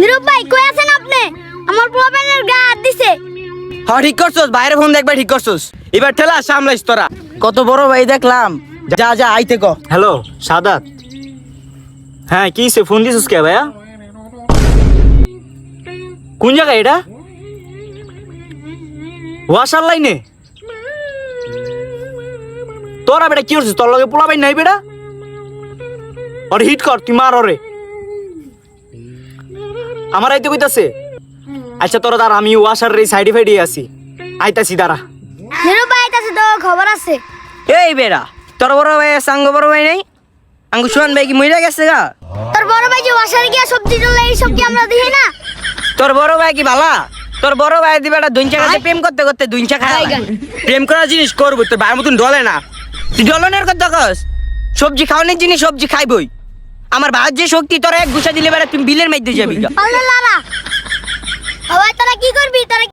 নিরূপ ভাই কই আছেন আপনি? আমার প্রোফাইলের গা দিছে। হ্যাঁ ঠিক করছস বাইরে ফোন দেখবে ঠিক করছস। এবার ঠেলা সামলাইস তোরা। কত বড় ভাই দেখলাম। যা যা আইতে ক। হ্যালো সাদাত। হ্যাঁ কি সে ফোন দিছিস কে ভাইয়া? কোন জায়গায় এটা? ওয়াশার লাইনে? তোরা বেটা কি করছিস? তোর লগে পোলা ভাই নাই বেটা? ওর হিট কর তুই মার ওরে। আমার আইতে কইতাছে আচ্ছা তোরা দাঁড়া আমি ওয়াশার এই সাইডে ফাইডে আছি। আইতাছি দাঁড়া। নিরূপ ভাই কাছে তো খবর আছে। এই বেড়া তোর বড় ভাই সাঙ্গ বড় ভাই নাই? আঙ্গু সুয়ান ভাই কি মইরা গেছে গা? তোর বড় ভাই যে বাসায় গিয়া সবজি টলে এই সবজি আমরা দিই না। তোর বড় ভাই কি ভালা তোর বড় ভাই দিবে একটা দুইঞ্চা কাছে প্রেম করতে করতে দুইঞ্চা খায়। প্রেম করার জিনিস করব তোর ভাইয়ের মতন ডলে না। তুই জলনের কথা কস। সবজি খাওয়ানোর জিনিস সবজি খাইবই। আমার ভাত যে শক্তি, তোরা এক গুছা দিলে বেড়া তুমি বিলের মধ্যে যাবি।